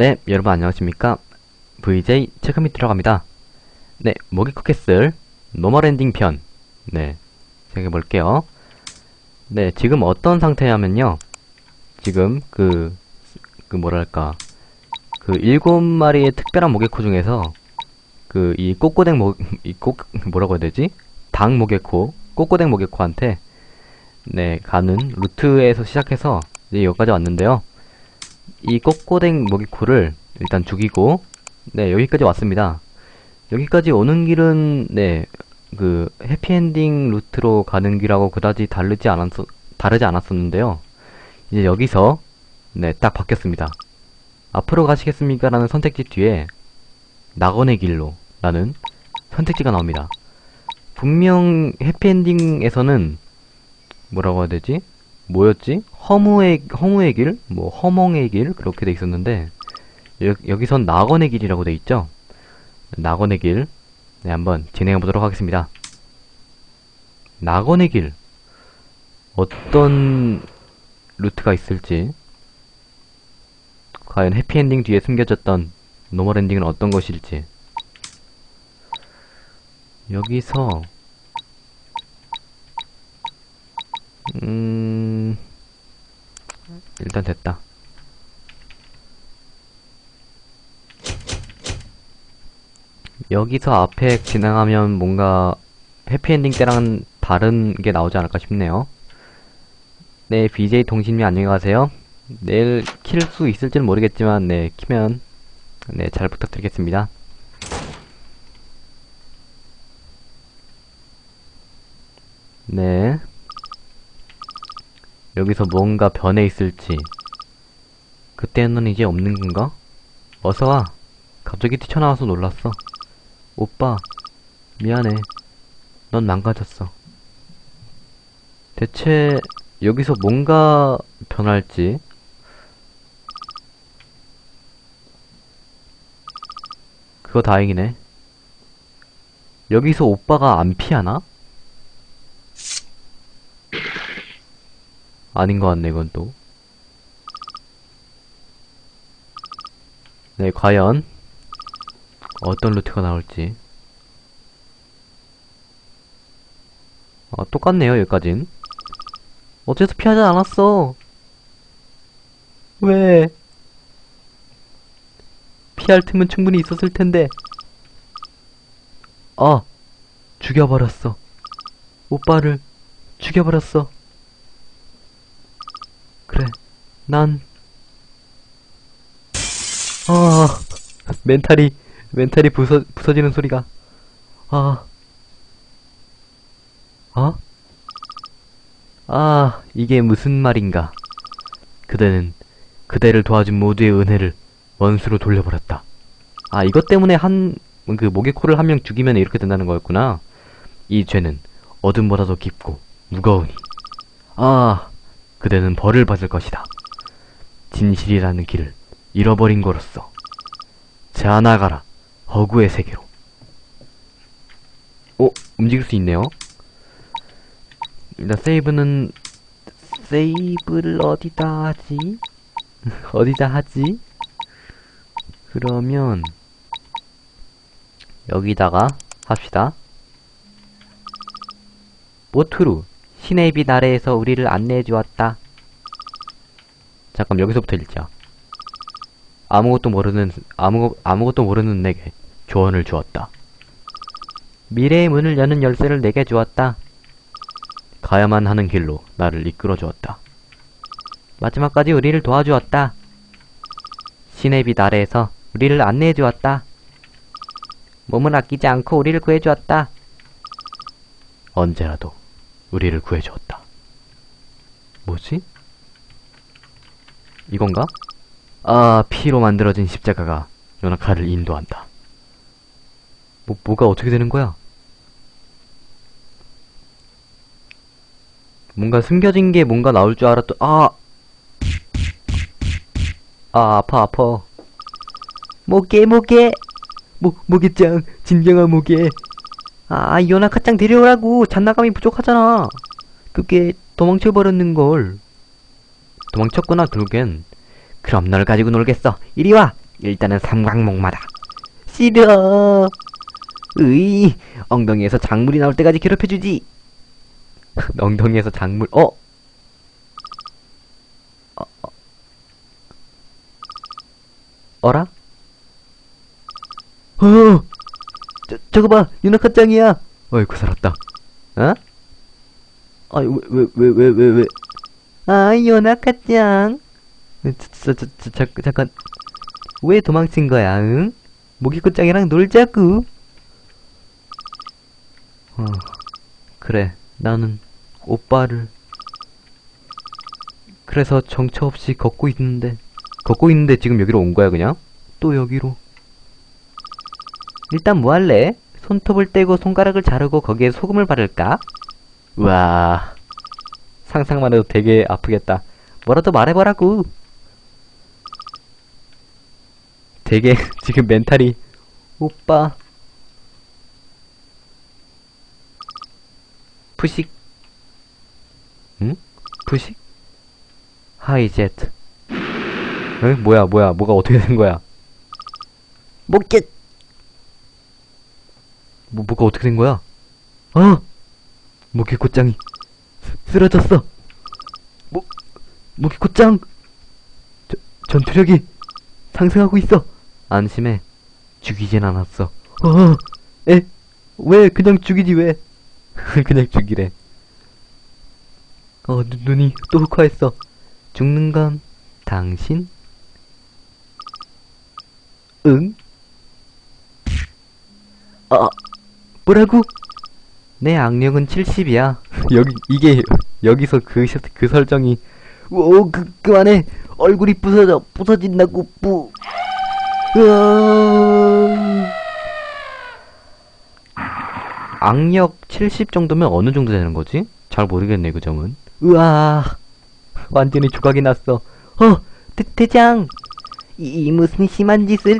네, 여러분 안녕하십니까? VJ 체크밋 들어갑니다. 네, 모기코 캐슬 노멀 엔딩 편. 네, 시작해 볼게요. 네, 지금 어떤 상태냐면요. 지금 그, 그 뭐랄까. 그 일곱 마리의 특별한 모게코 중에서 그 이 꼬꼬댕 모, 이 꼬, 뭐라고 해야 되지? 당 모게코, 꼬꼬댕 모게코한테 네, 가는 루트에서 시작해서 이제 여기까지 왔는데요. 이 꼬꼬댕 모기코를 일단 죽이고 네 여기까지 왔습니다. 여기까지 오는 길은 네 그 해피엔딩 루트로 가는 길하고 그다지 다르지 않았 다르지 않았었는데요. 이제 여기서 네 딱 바뀌었습니다. 앞으로 가시겠습니까? 라는 선택지 뒤에 낙원의 길로 라는 선택지가 나옵니다. 분명 해피엔딩에서는 뭐라고 해야 되지 뭐였지? 허무의, 허무의 길? 뭐, 허멍의 길? 그렇게 돼 있었는데, 여, 여기선 낙원의 길이라고 돼 있죠? 낙원의 길. 네, 한번 진행해 보도록 하겠습니다. 낙원의 길. 어떤 루트가 있을지, 과연 해피엔딩 뒤에 숨겨졌던 노멀 엔딩은 어떤 것일지, 여기서, 음, 일단 됐다. 여기서 앞에 진행하면 뭔가 해피엔딩 때랑 다른 게 나오지 않을까 싶네요. 네, BJ 동신님 안녕히 가세요. 내일 킬 수 있을지는 모르겠지만, 네, 키면, 네, 잘 부탁드리겠습니다. 네. 여기서 뭔가 변해 있을지. 그때는 이제 없는 건가? 어서 와. 갑자기 뛰쳐나와서 놀랐어. 오빠, 미안해. 넌 망가졌어. 대체 여기서 뭔가 변할지. 그거 다행이네. 여기서 오빠가 안 피하나? 아닌 것 같네, 이건 또. 네, 과연 어떤 루트가 나올지. 어, 똑같네요, 여기까진. 어째서 피하지 않았어? 왜? 피할 틈은 충분히 있었을 텐데. 아, 죽여버렸어. 오빠를 죽여버렸어. 그래, 난, 아, 멘탈이, 멘탈이 부서, 부서지는 소리가, 아, 아? 아, 이게 무슨 말인가. 그대는 그대를 도와준 모두의 은혜를 원수로 돌려버렸다. 아, 이것 때문에 한, 그 모게코를 한 명 죽이면 이렇게 된다는 거였구나. 이 죄는 어둠보다도 깊고 무거우니. 아, 그대는 벌을 받을 것이다. 진실이라는 길을 잃어버린 거로서. 자, 나가라. 허구의 세계로. 오, 움직일 수 있네요. 일단 세이브는, 세이브를 어디다 하지? 어디다 하지? 그러면, 여기다가 합시다. 모투루, 신의 빛 아래에서 우리를 안내해 주었다. 잠깐 여기서부터 읽자. 아무것도 모르는 아무 아무것도 모르는 내게 조언을 주었다. 미래의 문을 여는 열쇠를 내게 주었다. 가야만 하는 길로 나를 이끌어 주었다. 마지막까지 우리를 도와주었다. 신의 빛 아래에서 우리를 안내해 주었다. 몸을 아끼지 않고 우리를 구해 주었다. 언제라도 우리를 구해 주었다. 뭐지? 이건가? 아, 피로 만들어진 십자가가 요나카를 인도한다. 뭐, 뭐가 어떻게 되는 거야? 뭔가 숨겨진 게 뭔가 나올 줄 알았더, 아! 아, 아파, 아파. 모게, 모게! 모, 모게짱, 진정한 모게. 아, 요나카짱 데려오라고! 잔나감이 부족하잖아! 그게 도망쳐버렸는걸. 도망쳤구나, 결국엔. 그럼 널 가지고 놀겠어. 이리 와! 일단은 삼광목마다. 싫어. 으이, 엉덩이에서 작물이 나올 때까지 괴롭혀주지. 엉덩이에서 작물, 어? 어, 어. 어라? 어, 저, 저거 봐, 유나카 짱이야. 어이구, 살았다. 어? 아이, 왜, 왜, 왜, 왜, 왜, 왜. 아, 유나카 짱. 저, 저, 저, 저, 저, 잠깐. 왜 도망친 거야, 응? 모기꽃 짱이랑 놀자구. 어, 그래, 나는 오빠를. 그래서 정처 없이 걷고 있는데, 걷고 있는데 지금 여기로 온 거야, 그냥? 또 여기로. 일단 뭐 할래? 손톱을 떼고 손가락을 자르고 거기에 소금을 바를까? 우와. 상상만 해도 되게 아프겠다. 뭐라도 말해보라고. 되게 지금 멘탈이 오빠 푸식 응? 푸식? 하이제트 응? 뭐야 뭐야 뭐가 어떻게 된 거야 뭐겠 뭐, 뭐가 어떻게 된 거야 어 모기꽃장이 쓰- 쓰러졌어 모 모기꽃장 저, 전투력이 상승하고 있어. 안심해. 죽이진 않았어. 어, 에? 왜 그냥 죽이지 왜? 그냥 죽이래. 어, 눈, 눈이 또 흑화했어. 죽는 건 당신? 응? 아, 뭐라고? 내 악력은 70이야. 여기, 이게, 여기서 그, 셔- 그 설정이. 오, 그, 그만해. 얼굴이 부서져, 부서진다고, 뿌. 으아. 악력 70 정도면 어느 정도 되는 거지? 잘 모르겠네, 그 점은. 으아. 완전히 조각이 났어. 어, 대, 대장. 이, 이 무슨 심한 짓을.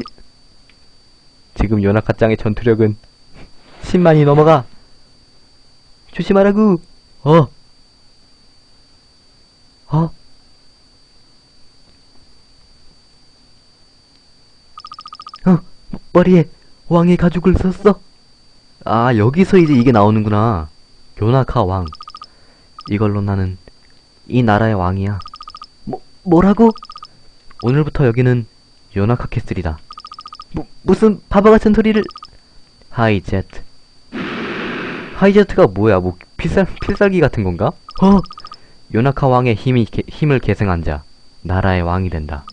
지금 요나카짱의 전투력은 10만이 넘어가. 조심하라고. 어. 어? 어, 머리에 왕의 가죽을 썼어. 아, 여기서 이제 이게 나오는구나. 요나카 왕. 이걸로 나는 이 나라의 왕이야. 뭐, 뭐라고? 오늘부터 여기는 요나카 캐슬이다. 뭐, 무슨 바보 같은 소리를. 하이제트. 하이제트가 뭐야? 뭐, 필살, 필살기 같은 건가? 어? 요나카 왕의 힘이, 개- 힘을 계승한 자. 나라의 왕이 된다.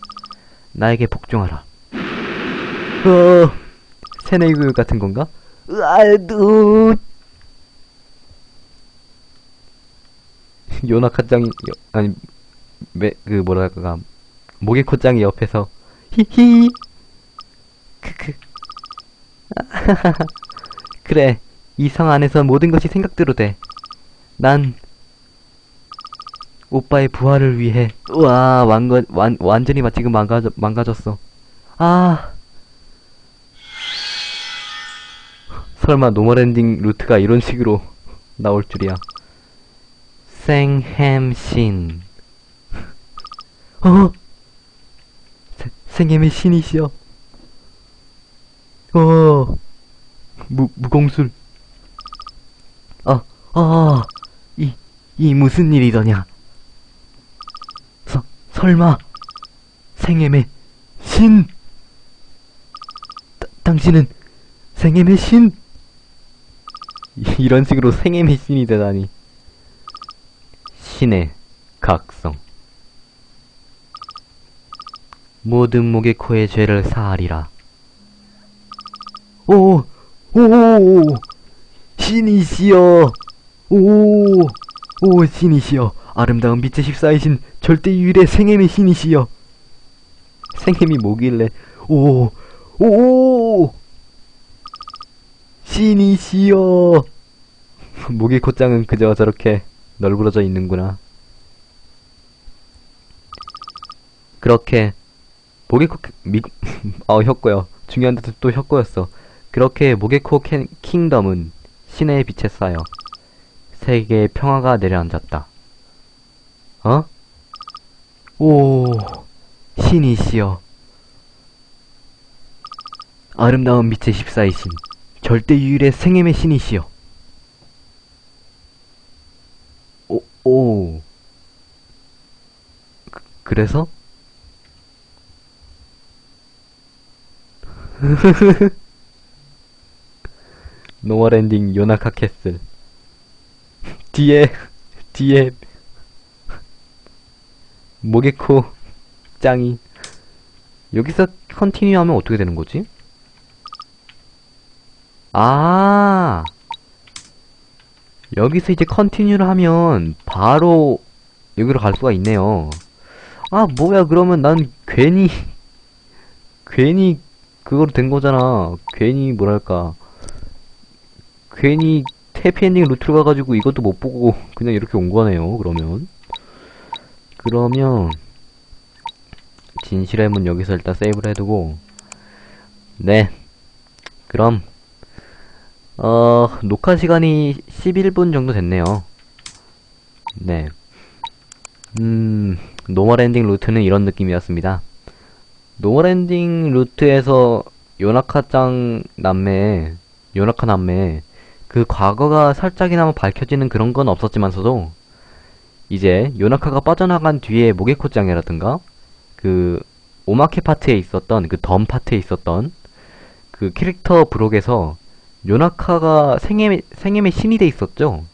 나에게 복종하라. 어, 세네이글 같은 건가? 으아두. 요나카짱이, 여- 아니, 매, 그, 뭐랄까, 모게코짱이 옆에서, 히히. 크크. 그래, 이성 안에서 모든 것이 생각대로 돼. 난, 오빠의 부활을 위해, 우와, 완전, 완, 완전히 막 지금 망가져, 망가졌어. 아. 설마 노멀엔딩 루트가 이런 식으로 나올 줄이야. 생햄신. 어? 세, 생햄의 신이시여. 어. 무, 무공술. 아, 아, 이, 이 무슨 일이더냐. 서, 설마, 생햄의 신! 따, 당신은 생애의 신! 이- 이런 식으로 생애의 신이 되다니. 신의 각성. 모든 목의 코의 죄를 사하리라. 오, 오, 오, 신이시여. 오, 오, 신이시여. 아름다운 빛의 십사이신 절대 유일의 생애의 신이시여. 생애이 뭐길래, 오, 오, 신이시여. 모기 콧장은 그저 저렇게 널브러져 있는구나. 그렇게 모게코 미 어 혁고요. 중요한 데도 또 혁고였어. 그렇게 모게코 캔, 킹덤은 신의 빛에 쌓여 세계의 평화가 내려앉았다. 어? 오 신이시여. 아름다운 빛의 십사이신, 절대 유일의 생엠의 신이시여. 오, 오. 그, 그래서? 노멀 엔딩 요나카 캐슬. 뒤에, 뒤에, 모게코 짱이. 여기서 컨티뉴 하면 어떻게 되는 거지? 아, 여기서 이제 컨티뉴를 하면 바로 여기로 갈 수가 있네요. 아, 뭐야, 그러면 난 괜히, 괜히 그거로 된 거잖아. 괜히, 뭐랄까. 괜히 해피엔딩 루트로 가가지고 이것도 못 보고 그냥 이렇게 온 거네요, 그러면. 그러면, 진실의 문 여기서 일단 세이브를 해두고, 네. 그럼, 어, 녹화 시간이 11분 정도 됐네요. 네. 음, 노멀 엔딩 루트는 이런 느낌이었습니다. 노멀 엔딩 루트에서 요나카짱 남매, 요나카 남매, 그 과거가 살짝이나마 밝혀지는 그런 건 없었지만서도, 이제 요나카가 빠져나간 뒤에 모게코짱이라든가, 그, 오마케 파트에 있었던, 그 덤 파트에 있었던, 그 캐릭터 브록에서 요나카가 생엠의, 생엠의 신이 돼 있었죠?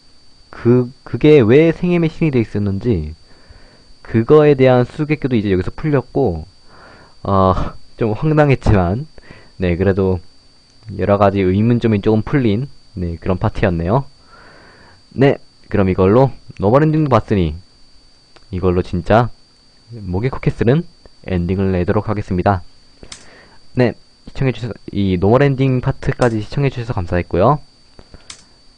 그, 그게 왜 생엠의 신이 돼 있었는지, 그거에 대한 수수께끼도 이제 여기서 풀렸고, 어, 좀 황당했지만, 네, 그래도 여러가지 의문점이 조금 풀린, 네, 그런 파티였네요. 네, 그럼 이걸로 노멀 엔딩도 봤으니, 이걸로 진짜, 코켓스는 엔딩을 내도록 하겠습니다. 네, 시청해주셔서, 이 노멀 엔딩 파트까지 시청해주셔서 감사했고요.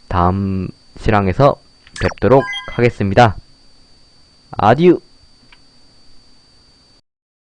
다음 실황에서 뵙도록 하겠습니다. 아디우!